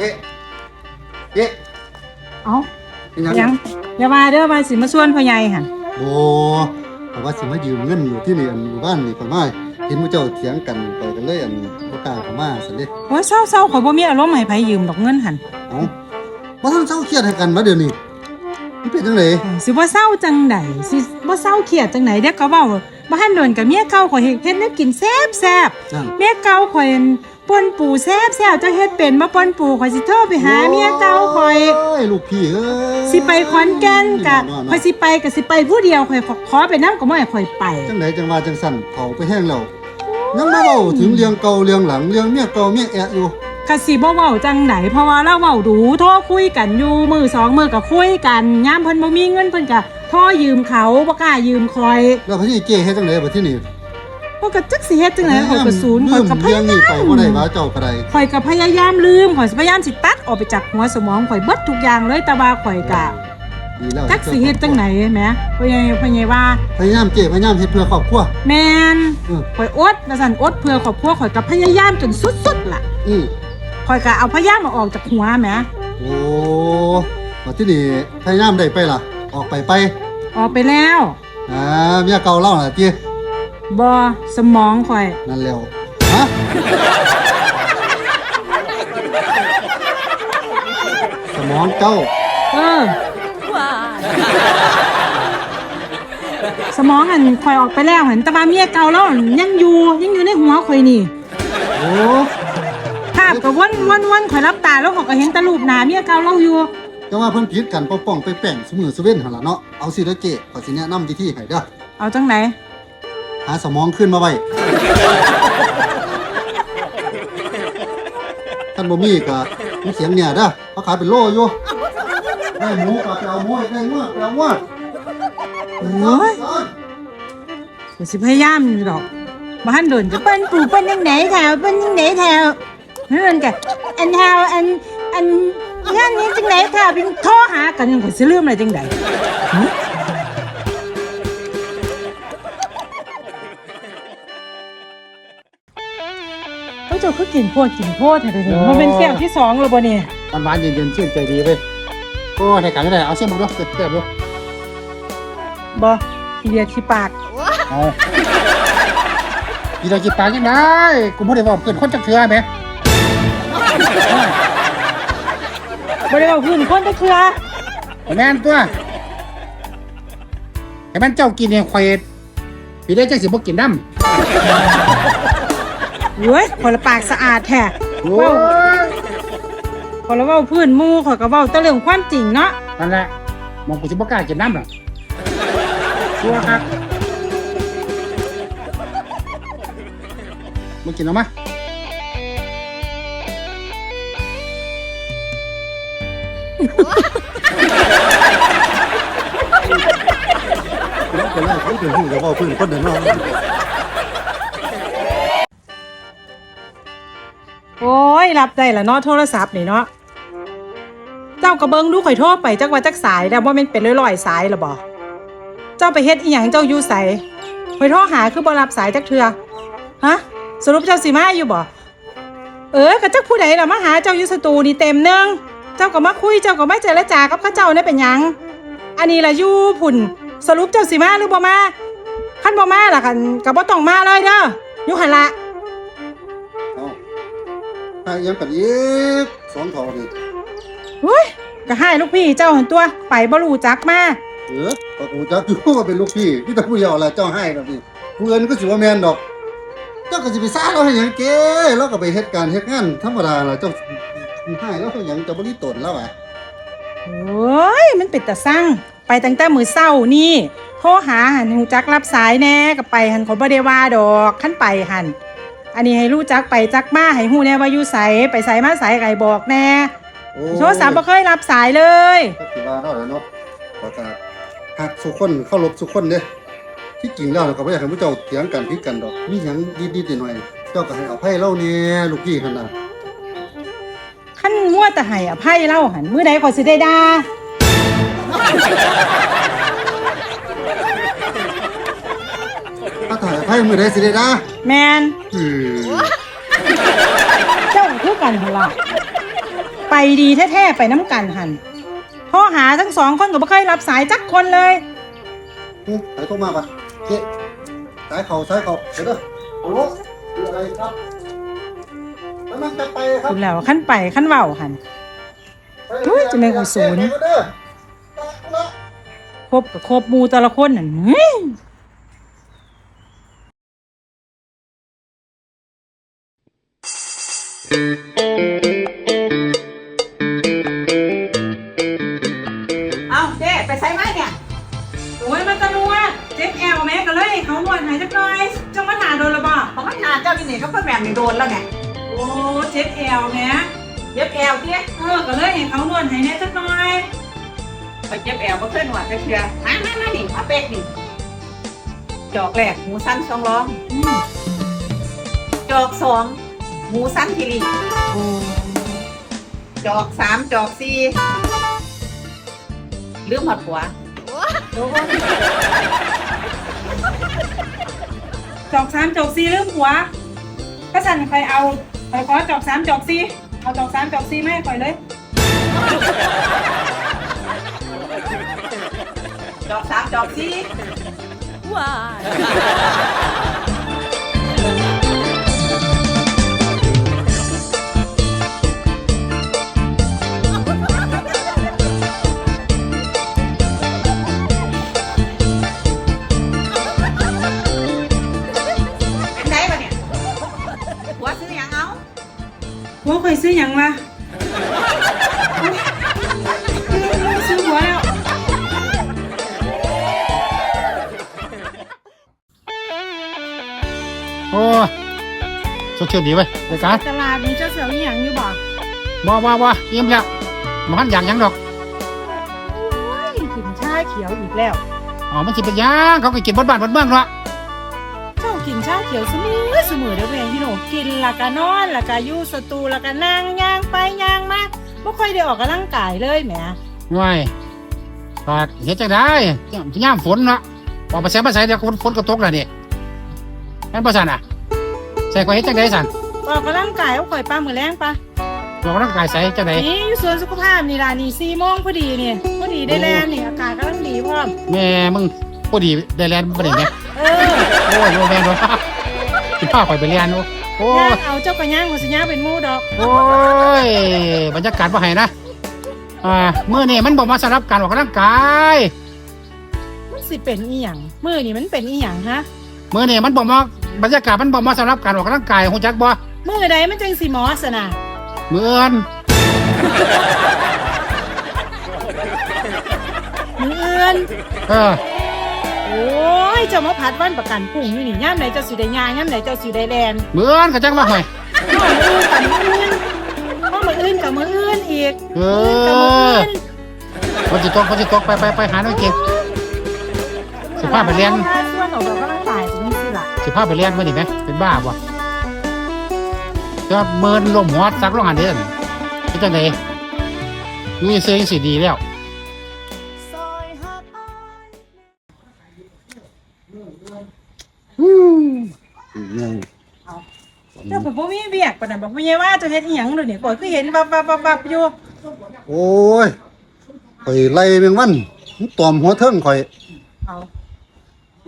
เอ๊ะเอ๊ะเอ้าเป็นหยังยังอย่ามาเด้อมาสิมาส่วนพ่อใหญ่หั่นโอ้แต่ว่าสิมายืมเงินอยู่ที่นี่อันหมู่บ้านนี่ข่อยมาเห็นหมู่เจ้าเถียงกันข่อยก็เลยอันบ่กล้าเข้ามาซั่นเด้โอ้ยเศร้าๆข่อยบ่มีอารมณ์ให้ไผยืมดอกเงินหั่นเอ้าบ่ทันเศร้าเครียดให้กันมาเดี๋ยวนี้มันเป็นจังไดสิบ่เศร้าจังไดสิบ่เศร้าเครียดจังไดเด้อก็เว้าบ่ทันโดนกับเมียเก่าข่อยเฮ็ดเฮ็ดแนวกินแซ่บแซ่บนั่นเมียเก่าข่อยอั่น ป่นปูแซ่บแซ่บเจ้าเฮ็ดเป็นมาป่นปูข่อยสิโทรไปหาเมียเก่าข่อยโอ้ยลูกพี่เอ้ยสิไปขอนแก่นกะเนาะข่อยสิไปกะสิไปผู้เดียวข่อยขอขอไปนำก็บ่ให้ข่อยไปจังไดจังว่าจังสั่นเผาไปแห้งแล้วยังมาเว้าถึงเรื่องเก่าเรื่องหลังเรื่องเมียเก่าเมียแอะอยู่กะสิบ่เว้าจังไดเพราะว่าเราเว้าดูโทรคุยกันอยู่มือสองมือก็คุยกันยามเพิ่นบ่มีเงินเพิ่นก็โทรยืมเขาบ่กล้ายืมข่อย แล้วพะนี่เจ้เฮ็ดจังไดบัดที่นี่ ข่อยก็จักสิเฮ็ดจังไดข่อยก็ศูนย์ข่อยก็พเรื่องยานี้ยาไปมบ่ได้ว่าเจ้าก็ได้ข่อยก็พยายามลืมข่อยพยายามสิตัดออกไปจากหัวสมองข่อยเบิดทุกอย่างเลยแต่ว่าข่อยก็ดีแล้วจักสิเฮ็ดจังไดแหมพ่อใหญ่พ่อใหญ่ว่าพยายามเจ้พยายามเฮ็ดเพื่อครอบครัว แม่นอือข่อยอดว่าซั่นอดเพื่อครอบครัวข่อยก็พยายามจนสุดๆล่ะอือข่อยก็เอาพยายามมาออกจากหัวแหมโอ้บัดที่นี่พยายามได้ไปล่ะ ออกไปไป ออกไปแล้วอ่าเมียเก่าเล่าน่ะเจ้ บอสมองข่อย นั่นแล้วฮะสมองเจ้า เออ สมองหันข่อยออกไปแล้วหันแต่ว่าเมียเก่าแล้วยังอยู่ยังอยู่ในหัวข่อยนี่โอ้ภาพก็วนวนวนข่อยรับตาแล้วข่อยก็เห็นแตะรูปหน้าเมียเก่าเราอยู่จะว่าเพิ่นผิดกันป้องๆไปแป้งสมือสเว้นหั่นล่ะเนาะเอาสิเด้อเจ้ขอยสิแนะนำวิธีให้เด้อ เอาจังไหนหาสมองขึ้นมาไว้ท่านบ่มีก็มีเสียงเนี่ยเด้อเขาขายเป็นโลอยู่ได้หมูก็ไปเอาหมูได้งัวไปเอางัวโอ้ยข่อยสิพยายามอยู่ดอกบ้านโดนจะเปิ้นปู่เปิ้นยังไหนแถวเปิ้นยังไหนแถวนั่นกะอันแถวอันอันงานนี้จังไหนแถวเป็นโทรหากันข่อยสิลืมอะไรจังไดาคือกินโพดกินโพดแท้ๆมันเป็นแก้วที่สองแล้วบ่เนี่ยมันหวานเย็นๆชื่นใจดีเว้ยโอ้ในกันก็ได้เอาเส้นมึงด้วยเต็มๆด้วยบ่เบียร์ที่ปากเอากีฬากีปากยังได้กูไม่ได้บอกเกินคนจักเทือไหมบ่ได้เอาพื้นคนตะเคือแม่นตัวไอ้แม่นเจ้ากินเนี่ยควายปีได้จังสิบ่กินน้ เว้ยขอยละปากสะอาดแท้ำโอ้เว้ายขอยละเว้าพื้นหมู่ขอยก็เว้าแต่เรื่องความจริงเนาะนั่นแหละมองกูสิบ่กล้ากินน้ำหรอกตัวครับมึงกินเอามาเป็นไรเขาเป็นหูจะว่าพื้นคนเดินนอก โอ้ยรับได้ละเนาะโทรศัพท์นี่เนาะเจ้าก็เบิงดูข่อยโทรไปจักว่าจักสายแล้วบ่แม่นเป็นร้อยๆสายละบ่เจ้าไปเฮ็ดอีหยังเจ้าอยู่ไสข่อยโทรหาคือบ่รับสายจักเทือฮะสรุปเจ้าสิมาอยู่บ่เออก็จักผู้ใดล่ะมาหาเจ้าอยู่สตูนี่เต็มเนืองเจ้าก็มาคุยเจ้าก็มาเจรจากับข้าเจ้าเนี่ยเป็นหยัง อันนี้ล่ะอยู่ผุ่น สรุปเจ้าสิมาหรือบ่มาคันบ่มาล่ะคันก็บ่ต้องมาเลยเด้ออยู่หั่นละ ถ้ายังกันอีกสองเท่านี่หุ้ยก็ให้ลูกพี่เจ้าหันตัวไปบ่รู้จักมาเออปกูจักอยู่ว่าเป็นลูกพี่พี่ตะผู้เยาว์ละเจ้าให้แบบนี้ผู้อื่นก็สิว่าแม่นดอก เจ้าก็สิไปซ่าเราให้หยังเก้เราก็ไปเฮ็ดการเฮ็ดงานธรรมดาล่ะเจ้าให้เราให้หยังเจ้าบ่ได้ตนแล้วอะโอ้ยมันเป็นตาสั่งไปตั้งแต่มื้อเช้านี่โทรหาหันฮู้จักรับสายแน่ก็ไปหันเขาบ่ได้ว่าดอกคันไปหัน อันนี้ให้รู้จักไปจักมาให้ฮู้แน่ว่าอยู่ไสไปไสมาไสไกบอกแน่โอ้โทรศัพท์บ่เคยรับสายเลยก็สิว่าเนาะเนาะก็จะฮักสุคนเคารพสุคนเด้ที่จริงแล้วเราก็บ่อยากให้ผู้เจ้าเถียงกันผิดกันดอกมีหยังดีๆหน่อยๆเจ้าก็ให้อภัยเราแหน่ลูกพี่หั่นน่ะคันมัวแต่ให้อภัยเล่าหันมื้อใดข่อยสิได้ด่าถ้าถ่ายอภัยมื้อใดสิได้ด่า แม่นอือเจ้าก็คือกันหั่นล่ะไปดีแท้ๆไปน้ำกันหันโทรหาทั้งสองคนก็บ่เคยรับสายจักคนเลยอืมสายโทรมาปะเจ๊สายเขาสายเขาเดี๋ยวเด้อโอ้โหมีอะไรครับกำลังจะไปครับคุณแล้วขั้นไปขั้นเว้าหันเฮ้ยจะแม่งอุศรเดี๋ยวเด้อละครบกับครบหมูแต่ละคนนั่นเฮ้ย นเจ้าที่นี่ก็เพิ่งแบบนี้โดนแล้วไงโอ้เจ็บแอวแม่เย็บแอวเที่ยเออก็เลยให้เขานวดให้แน่จักหน่อยไปเย็บแอวมาเคลื่อนไหวไปเชียมามามานี่มาเป็กนี่จอกแรกหมูสั้นสองร้องอืมจอกสองหมูสั้นทีรีโอ้จอกสามจอกสี่ลืมหอดหัวจอกสามจอกสี่ลืมหัว ก็สั่นใครเอาไปขอจอกสามจอกสี่เอาจอกสามจอกสี่ไม่ให้ข่อยเลย จอกสามจอกสี่เป็น หัวข่อยซื้อหยังมาซื้อหัวแล้วโอ้สดชื่นดีเว้ยรายการตลาดมีเจ้าเสืออีหยังอยู่บ่บ่บ่บ่ยิ้มแล้วมันอย่างหยังดอกกินชาเขียวอีกแล้วอ๋อมันสิเป็นหยังเขาก็กินบนบ้านบนเมืองเนาะเจ้า กินชาเขียวเสมอเสมอเด้อแม่พี่หนูกินละก็นอนละก็อยู่สตูละก็นั่งย่างไปย่างมาบ่ค่อยได้ออกกำลังกายเลยแหมง่ายฝากเฮ็ดจังได้ย่ามฝนเนาะออกไปใส่มาใส่เดี๋ยวฝนฝนก็ตกแล้วนี่แม่นบ่ซั่นน่ะใส่ก็เฮ็ดจังได๋ซั่นออกกำลังกายเอาข่อยป้ามือแรงปะออกกำลังกายใส่จังได๋นี่อยู่สวนสุขภาพนี่ล่ะนี่สี่โมงพอดีนี่พอดีได้แลนนี่อากาศกำลังดีพร้อมแม่มึง พอดีได้แลนบ่ได้แม่เออโอ้ยโอ้แม่นบ่สิพาข่อยไปเรียนโอ้โอ้ย่ายงเอาเจ้ากระย่างหัวสัญญาเป็นหมูดอกโอ้ยบรรยากาศบ่ให้นะอ่ามื้อนี้มันบ่มาสำหรับการออกกำลังกายมันสิเป็นอีหยังมือนี่มันเป็นอีหยังฮะมื่อนี่มันบอกมาบรรยากาศมันบอกมาสำหรับการออกกำลังกายหูจักบ่มือใดมันจังสิหมอสนะมือเอินมืออื่นเออ โอ้ยเจ้ามาพัดวันประกันพรุ่งอยู่นี่ย่ามไหนเจ้าสิได้ยางย่ามไหนเจ้าสิได้แลนมือเอินก็จังว่าห่วยข้อมืออื่นกับมืออื่นข้อมืออื่นกับมืออื่นอีกเอมืออื่นกับมืออื่นอคนจิตกคนจิตกไปไปไปหาหน่อยเก่งสิพาไปเรียนถ้าส่วนออกแบบกำลังกายจะมีสิล่ะสิพาไปเรียนมื่อนี่ไหมเป็นบ้าบ่จะเมินลมหัวซักลงหันเดือนเป็นจังไดอยู่ซื้อยังสิดีแล้ว เบียกปานนั้นบอกพ่อใหญ่ว่าเจะเฮ็ดอีหยังดูนี่บ่คือเห็นวับวับวับวับอยู่โอ้ยข่อยไล่แมงวันมันตอมหัวเทิงข่อย เอา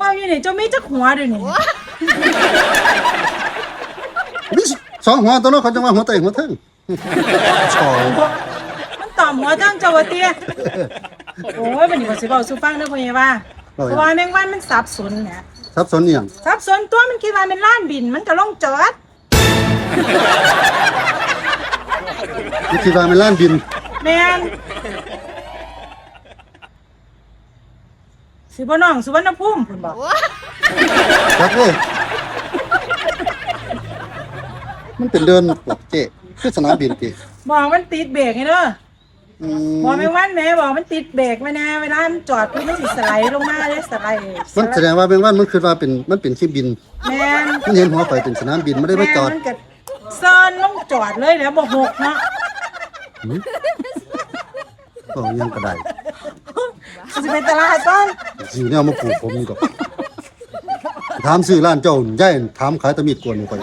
ว่าอยู่นี่เจ้ามีจักหัวเดูนี่มีสองหัวตัวเน้องเขาจะว่าหัวเตะหัวเทิงชอยมันตอมหัวทั้งเจ้าว่าเตี้ยโอ้ยบัดนี้ก็สิเว้าสู่ฟังเด้อพ่อใหญ่ว่าเพราะว่าแมงวันมันสับสนเนี่ยซับซ้อนอีหยังสับสนตัวมันคิดว่าเป็นล้านบินมันก็ลงจอด มันคิดว่ามันล้านบิน แม่นสิบ่น้องสุวรรณภูมิพุ่นบอกครับเอ้ยมันเป็นเดินหลักเจ๊คือสนามบินเจ๊บอกมันติดเบรกไงเด้ออืบอกมแม่งวันแม่บอกมันติดเบรกไว้นะเวลามันจอดคือมันสิสไลด์ลงมาเลยสไลด์มันแสดงว่าแมงวันมันคือว่าเป็นมันเป็นที่บิน แม่นมันเห็นหัวข่อยเป็นสนามบินไม่ได้มาจอดแม่นมันก็ เซินลงจอดเลยแล้วบ่หกเนาะก็ยังกระไดสิไปตลาดก่อนสิเนี่ยมาปลูกผมนี่ก็ถามซื้อร้านเจ้าย่ายถามขายตะมีดกวนนี่ข่อย